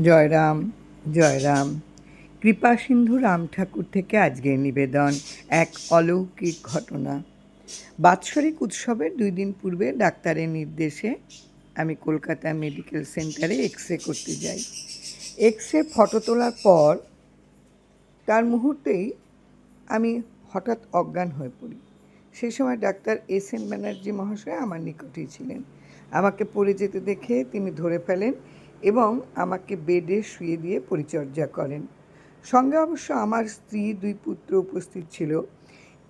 জয়রাম জয়রাম কৃপা সিন্ধু রাম ঠাকুর থেকে আজকের নিবেদন, এক অলৌকিক ঘটনা। বাৎসরিক উৎসবের দুই দিন পূর্বে ডাক্তারের নির্দেশে আমি কলকাতা মেডিকেল সেন্টারে এক্স রে করতে যাই। এক্স রে ফটো তোলার পর তার মুহূর্তেই আমি হঠাৎ অজ্ঞান হয়ে পড়ি। সেই সময় ডাক্তার এস এন ব্যানার্জি মহাশয় আমার নিকটেই ছিলেন। আমাকে পড়ে যেতে দেখে তিনি ধরে ফেলেন এবং আমাকে বেডে শুয়ে দিয়ে পরিচর্যা করেন। সঙ্গে অবশ্য আমার স্ত্রী দুই পুত্র উপস্থিত ছিল।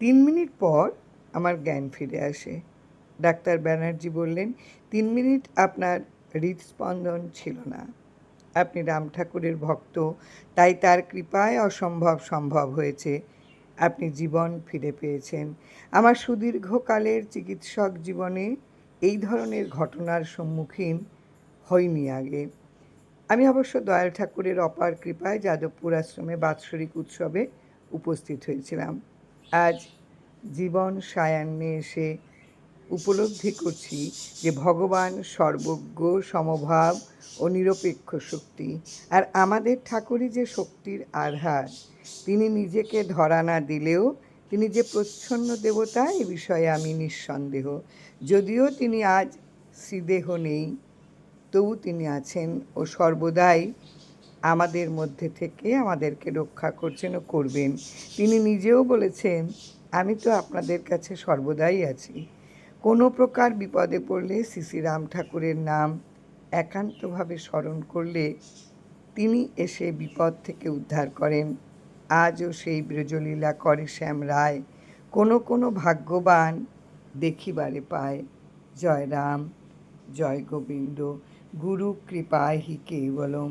তিন মিনিট পর আমার জ্ঞান ফিরে আসে। ডাক্তার ব্যানার্জি বললেন, তিন মিনিট আপনার হৃদস্পন্দন ছিল না। আপনি রাম ঠাকুরের ভক্ত, তাই তার কৃপায় অসম্ভব সম্ভব হয়েছে। আপনি জীবন ফিরে পেয়েছেন। আমার সুদীর্ঘকালের চিকিৎসক জীবনে এই ধরনের ঘটনার সম্মুখীন হইনি আগে। আমি অবশ্য দয়াল ঠাকুরের অপার কৃপায় যাদবপুর আশ্রমে বাৎসরিক উৎসবে উপস্থিত হয়েছিলাম আজ জীবন সায়ান্নে এসে উপলব্ধি করছি যে ভগবান সর্বজ্ঞ, সমভাব ও নিরপেক্ষ শক্তি, আর আমাদের ঠাকুরই যে শক্তির আধার, তিনি নিজেকে ধরা না দিলেও তিনি যে প্রচ্ছন্ন দেবতা, এ বিষয়ে আমি নিঃসন্দেহ। যদিও তিনি আজ শ্রীদেহ নেই তবু তিনি আছেন ও সর্বদাই আমাদের মধ্যে থেকে আমাদেরকে রক্ষা করছেন ও করবেন। তিনি নিজেও বলেছেন, আমি তো আপনাদের কাছে সর্বদাই আছি। কোনো প্রকার বিপদে পড়লে শ্রী রাম ঠাকুরের নাম একান্তভাবে স্মরণ করলে তিনি এসে বিপদ থেকে উদ্ধার করেন। আজও সেই ব্রজলীলা করে শ্যাম রায়। কোনো কোনো ভাগ্যবান দেখিবারে পায়। জয় রাম, জয় গোবিন্দ। গুরু কৃপায় হি কেবলম।